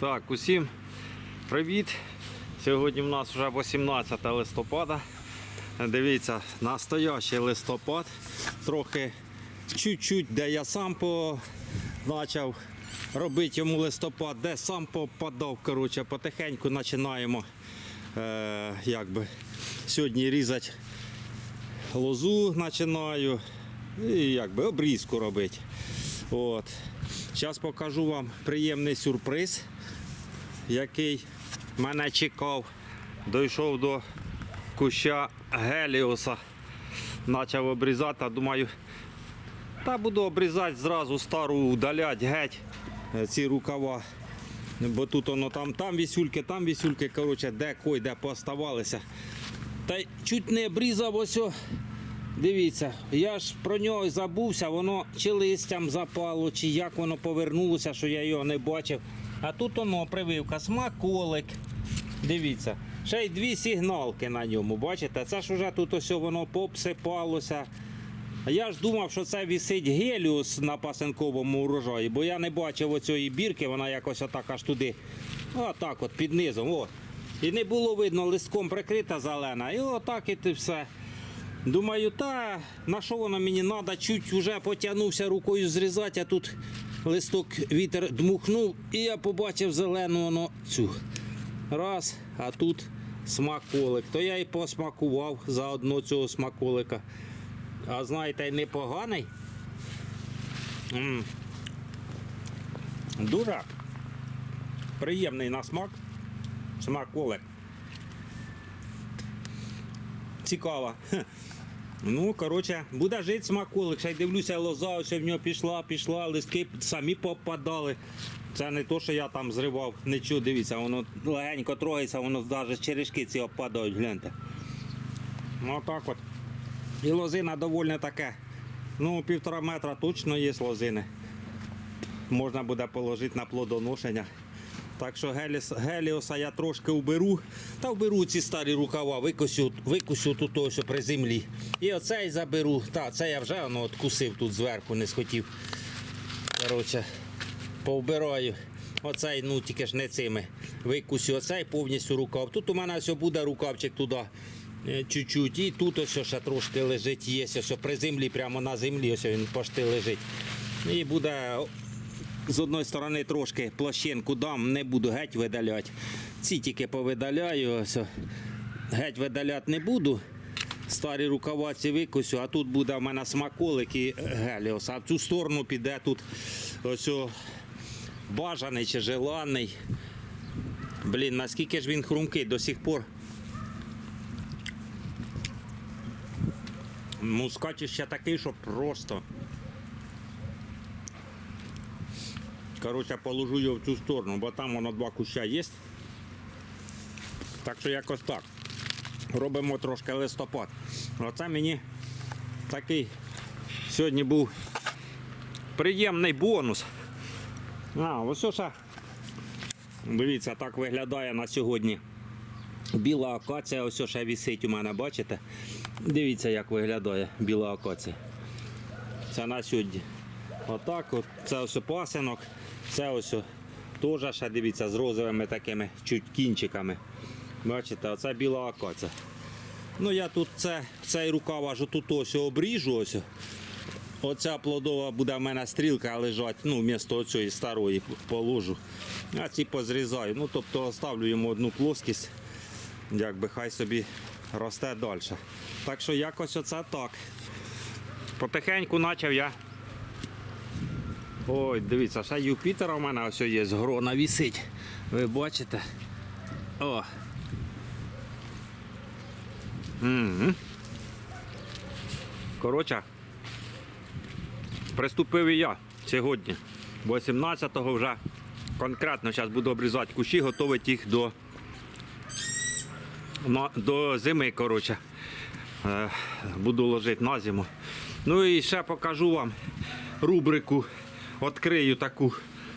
Так, усім привіт. Сьогодні в нас вже 18 листопада. Дивіться, настоящий листопад. Трохи чуть-чуть, де я сам почав робити йому листопад, де сам попадав. Коротше, потихеньку починаємо е, якби, сьогодні різати лозу починаю і якби обрізку робити. От. Зараз покажу вам приємний сюрприз, який мене чекав. Дійшов до куща Геліоса. Почав обрізати, а думаю, та буду обрізати зразу стару удалять геть е, ці рукава. Бо тут воно там, там вісюльки, там вісюльки, коротше, де кой, де поставалися. Та й чуть не обрізав ось. Дивіться, я ж про нього забувся, воно чи листям запало, чи як воно повернулося, що я його не бачив. А тут воно прививка, смаколик. Дивіться, ще й дві сигналки на ньому. Бачите? Це ж уже тут ось воно попсипалося. Я ж думав, що це висить геліус на пасенковому урожаї, бо я не бачив оцієї бірки, вона якось отак аж туди. Отак от під низом. О. І не було видно листком прикрита зелена. І отак і все. Думаю, та на що воно мені треба, чуть вже потягнувся рукою зрізати, а тут листок вітер дмухнув, і я побачив зелену воно цю. Раз, а тут смаколик. То я і посмакував заодно цього смаколика. А знаєте, непоганий. М. Дуже приємний на смак. Смаколик. Цікаво. Ну, коротше, буде жити смаколик. Ще й дивлюся, лоза ось в нього пішла, пішла, листки самі попадали. Це не то, що я там зривав, нічого, дивіться, воно легенько трогається, воно навіть черешки ці опадають, гляньте. Ну так от. І лозина доволі таке. Ну, півтора метра точно є лозини. Можна буде положити на плодоношення. Так що геліс, геліоса я трошки уберу. Та вберу ці старі рукава, викусю, викусю тут ось при землі. І оцей заберу. Та, це я вже воно откусив тут зверху, не схотів. Коротше, повбираю. Оцей, ну тільки ж не цими. Викусю оцей повністю рукав. Тут у мене все буде рукавчик туди. е, Чуть-чуть. І тут ось ще трошки лежить, є ось при землі, прямо на землі, ось він пошти лежить. І буде з одної сторони трошки площинку дам, не буду геть видаляти. Ці тільки повидаляю. Ось. Геть видаляти не буду. Старі рукава ці викусю, а тут буде в мене смаколик і геліос. А в цю сторону піде тут ось о, бажаний чи желаний. Блін, наскільки ж він хрумкий до сих пор. Мускач ще такий, що просто. Коротше, положу його в цю сторону, бо там воно два куща є. Так що якось так. Робимо трошки листопад. Оце мені такий сьогодні був приємний бонус. А, ось ще. Дивіться, так виглядає на сьогодні. Біла акація, ось ще висить у мене, бачите? Дивіться, як виглядає біла акація. Це на сьогодні. Отак, от, це ось пасинок, це ось теж ще дивіться з розовими такими чуть кінчиками. Бачите, оце біла акація. Ну я тут це, цей рукав аж тут ось обріжу. Ось. Оця плодова буде в мене стрілка лежать, ну, вмісто цієї старої положу. А ці позрізаю. Ну, тобто оставлю йому одну плоскість, якби хай собі росте далі. Так що якось оце так. Потихеньку почав я Ой, дивіться, ще Юпітера у мене ось є, з грона вісить. Ви бачите? О. Угу. Коротше, приступив і я сьогодні. 18-го вже конкретно зараз буду обрізати кущі, готувати їх до, до зими. коротше. Е, буду ложити на зиму. Ну і ще покажу вам рубрику. Відкрию таку,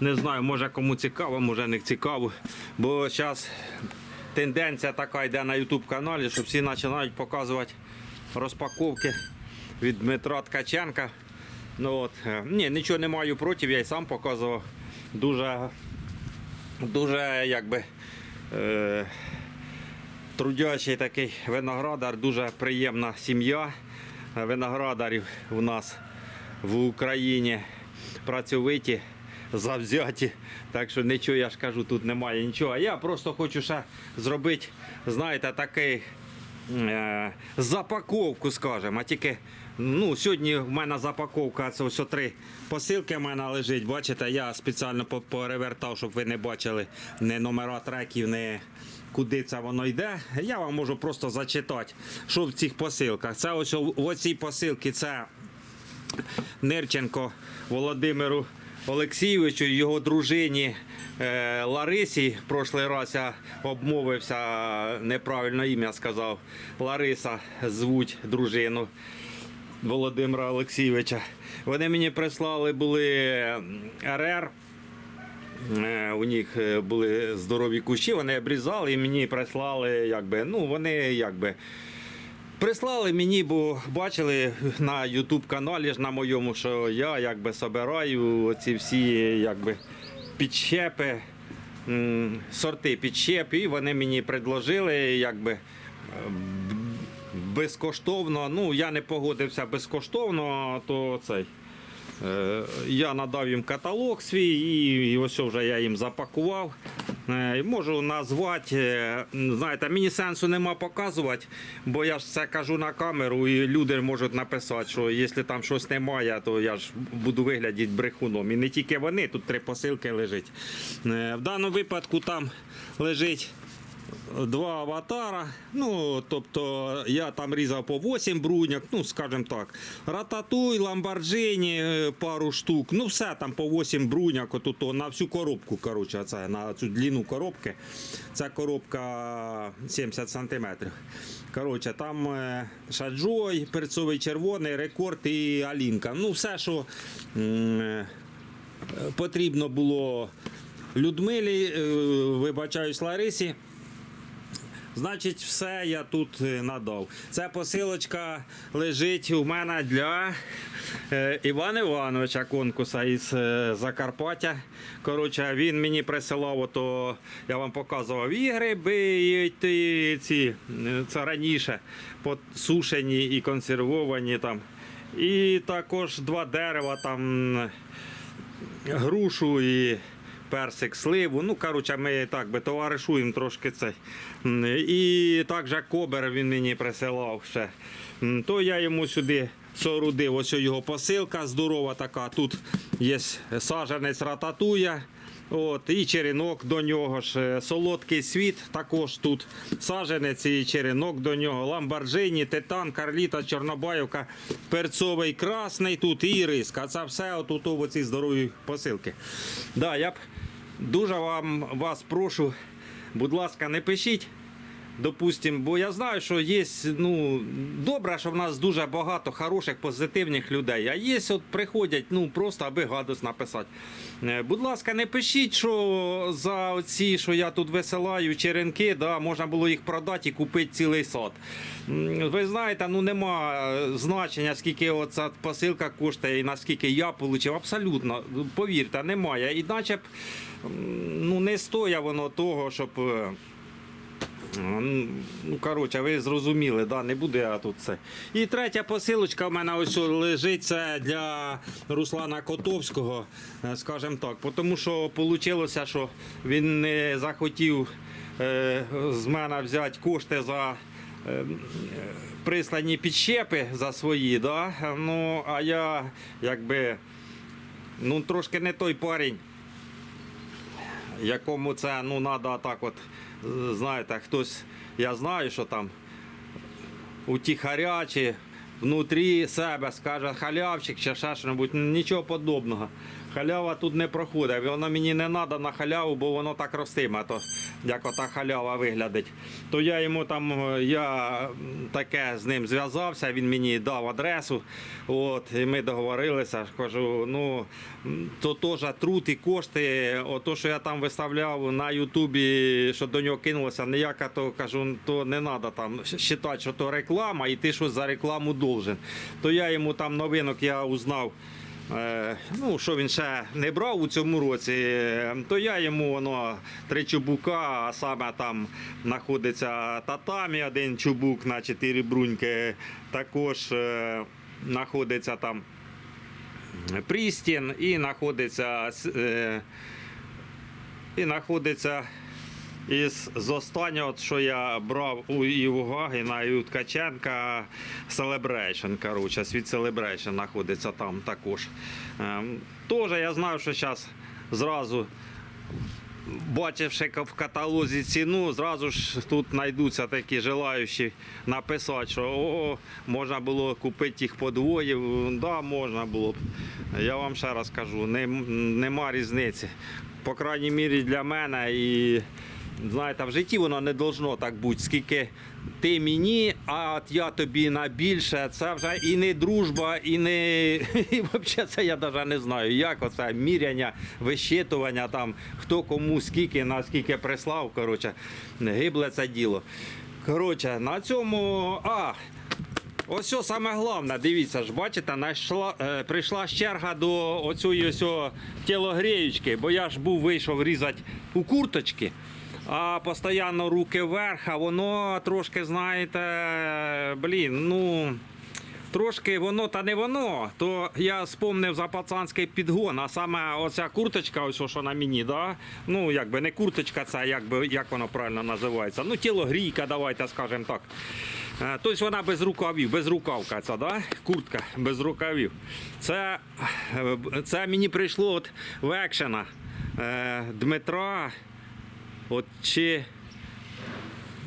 не знаю, може кому цікаво, може не цікаво. Бо зараз тенденція така йде на YouTube каналі, що всі починають показувати розпаковки від Дмитра Ткаченка. Ну, от, е, ні, нічого не маю проти, я й сам показував. Дуже дуже якби. Е, трудячий такий виноградар, дуже приємна сім'я виноградарів у нас в Україні працьовиті, завзяті. Так що нічого, я ж кажу, тут немає нічого. Я просто хочу ще зробити, знаєте, такий е, запаковку, скажімо. А тільки ну, сьогодні в мене запаковка, це ось три посилки в мене лежить. Бачите, я спеціально перевертав, щоб ви не бачили не номера треків, не куди це воно йде. Я вам можу просто зачитати, що в цих посилках. Це ось в оцій посилці це Нирченко Володимиру Олексійовичу, його дружині е, Ларисі. Прошлий раз я обмовився, неправильно ім'я сказав. Лариса звуть дружину Володимира Олексійовича. Вони мені прислали були РР. Е, У них е, були здорові кущі, вони обрізали і мені прислали, якби, ну вони якби. Прислали мені, бо бачили на YouTube каналі ж на моєму, що я якби собираю ці всі якби підщепи, сорти підщеп, і вони мені предложили якби безкоштовно. Ну, я не погодився безкоштовно, то цей. Е, Я надав їм каталог свій, і ось вже я їм запакував. Е, Можу назвати, е, знаєте, мені сенсу нема показувати, бо я ж це кажу на камеру, і люди можуть написати, що якщо там щось немає, то я ж буду виглядати брехуном. І не тільки вони, тут три посилки лежить. Е, В даному випадку там лежить два аватара. Ну, тобто я там різав по 8 брудняк, ну, скажімо так. Рататуй, Ламборджині, е, пару штук. Ну, все там по 8 брудняк, отут, на всю коробку, коротше, це, на цю длину коробки. Ця коробка 70 сантиметрів. Коротше, там е, шаджой, перцовий червоний, рекорд і алінка. Ну, все, що е, потрібно було Людмилі, вибачаюсь, Ларисі. Значить, все я тут е, надав. Ця посилочка лежить у мене для е, Івана Івановича Конкуса із е, Закарпаття. Коротше, він мені присилав, ото я вам показував і гриби, і ці, це раніше сушені і консервовані там. І також два дерева там грушу і персик, сливу. Ну, коротше, ми так би товаришуємо трошки це. І також кобер він мені присилав ще. То я йому сюди соорудив ось його посилка здорова така. Тут є саженець рататуя. От, і черенок до нього ж, е, солодкий світ також тут. Саженець і черенок до нього. Ламборджині, титан, карліта, чорнобаївка, перцовий красний тут і риска. Це все отут оці здорові посилки. Да, я б дуже вам вас прошу, будь ласка, не пишіть. Допустим, бо я знаю, що є ну добре, що в нас дуже багато хороших, позитивних людей. А є, от приходять, ну просто аби гадость написати. Е, Будь ласка, не пишіть, що за ці, що я тут висилаю, черенки, да, можна було їх продати і купити цілий сад. Ви знаєте, ну нема е, значення, скільки оця посилка коштує і наскільки я отримав. Абсолютно, повірте, немає. Іначе б ну, не стоя воно того, щоб. е, Ну, коротше, ви зрозуміли, да, не буде я тут це. І третя посилочка в мене ось лежить це для Руслана Котовського, е, скажімо так. Тому що вийшло, що він не захотів е, з мене взяти кошти за. е, Прислані підщепи за свої, да? ну, а я якби ну, трошки не той парень, якому це ну треба так от, знаєте, хтось, я знаю, що там утіхарячі, внутрі себе скаже халявчик чи ще щось, нічого подобного. Халява тут не проходить. Воно мені не треба на халяву, бо воно так ростиме, то як ота халява виглядить. То я йому там, е, я таке з ним зв'язався, він мені дав адресу. От, і ми договорилися. Кажу, ну то теж труд і кошти. Ото, що я там виставляв на Ютубі, що до нього кинулося, ніяка, то кажу, то не треба там вважати, що то реклама, і ти щось за рекламу должен. То я йому там новинок я узнав ну, що він ще не брав у цьому році, е, то я йому воно три чубука, а саме там знаходиться татамі, один чубук на чотири бруньки. Також е, знаходиться там Прістін і знаходиться е, і знаходиться із з останнього, що я брав у і у Гагіна, і у Ткаченка Celebration, коротше, світ Celebration знаходиться там також. Ем, Теж я знаю, що зараз зразу. Бачивши в каталозі ціну, зразу ж тут знайдуться такі желаючі написати, що о, можна було купити їх подвоє. Да, можна було б. Я вам ще раз кажу, не, нема різниці. По крайній мірі для мене і знаєте, в житті воно не должно так бути. Скільки ти мені, а от я тобі на більше, це вже і не дружба, і не і взагалі це я навіть не знаю, як оце міряння, вищитування там, хто кому скільки, наскільки прислав. Коротше, гибле це діло. Коротше, на цьому. А, Ось що саме головне, дивіться ж, бачите, найшла, е, прийшла черга до оцієї тілогрієчки, бо я ж був вийшов різати у курточки, а постійно руки вверх, а воно трошки, знаєте, блін, ну. Трошки воно та не воно, то я спомнив за пацанський підгон, а саме оця курточка, ось що на мені, да? ну якби не курточка, це якби як воно правильно називається. Ну, тілогрійка, давайте скажемо так. Е, Тобто вона без рукавів, без рукавка ця, да? куртка без рукавів. Це, е, це мені прийшло от екшена е, Дмитра. От чи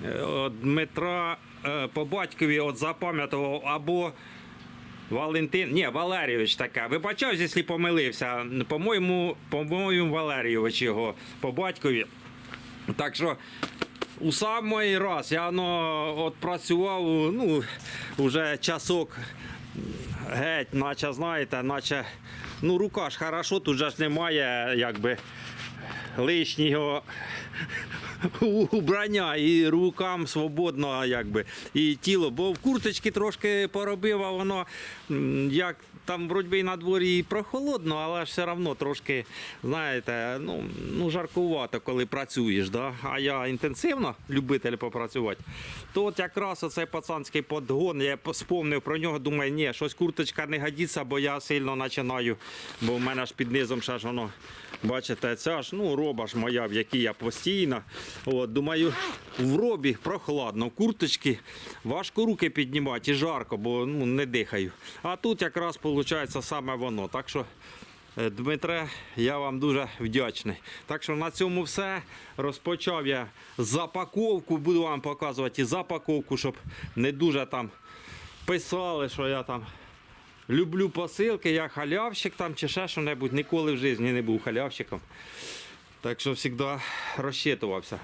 е, от Дмитра е, по батькові от запам'ятував або Валентин, ні, Валерійович така. Вибачаюсь, якщо помилився. По-моєму, по-моєму, Валерійович його по батькові. Так що у самий раз я ну, от працював, ну, вже часок геть, наче, знаєте, наче, ну, рука ж хорошо, тут же ж немає, якби, лишнього убрання і рукам свободно, якби, і тіло. Бо в курточці трошки поробив, а воно як там вроді і на дворі і прохолодно, але все одно трошки, знаєте, ну, ну жаркувато, коли працюєш. Да? А я інтенсивно любитель попрацювати. То от якраз оцей пацанський подгон, я спомнив про нього, думаю, ні, щось курточка не годиться, бо я сильно починаю, бо в мене ж під низом ще ж воно. Бачите, ця ж ну, роба ж моя, в якій я постійно. От, думаю, в робі прохладно, в курточці важко руки піднімати і жарко, бо ну, не дихаю. А тут якраз виходить саме воно. Так що, е, Дмитре, я вам дуже вдячний. Так що на цьому все. Розпочав я запаковку, буду вам показувати і запаковку, щоб не дуже там писали, що я там. Люблю посилки, я халявщик там чи ще що-небудь. Ніколи в житті не був халявщиком. Так що завжди розчитувався.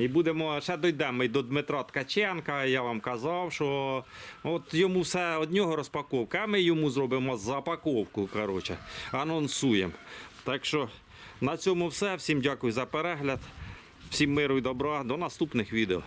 І будемо ще дійдемо до Дмитра Ткаченка. Я вам казав, що от йому все одного розпаковка, а ми йому зробимо запаковку. Коротше, анонсуємо. Так що на цьому все. Всім дякую за перегляд. Всім миру і добра. До наступних відео.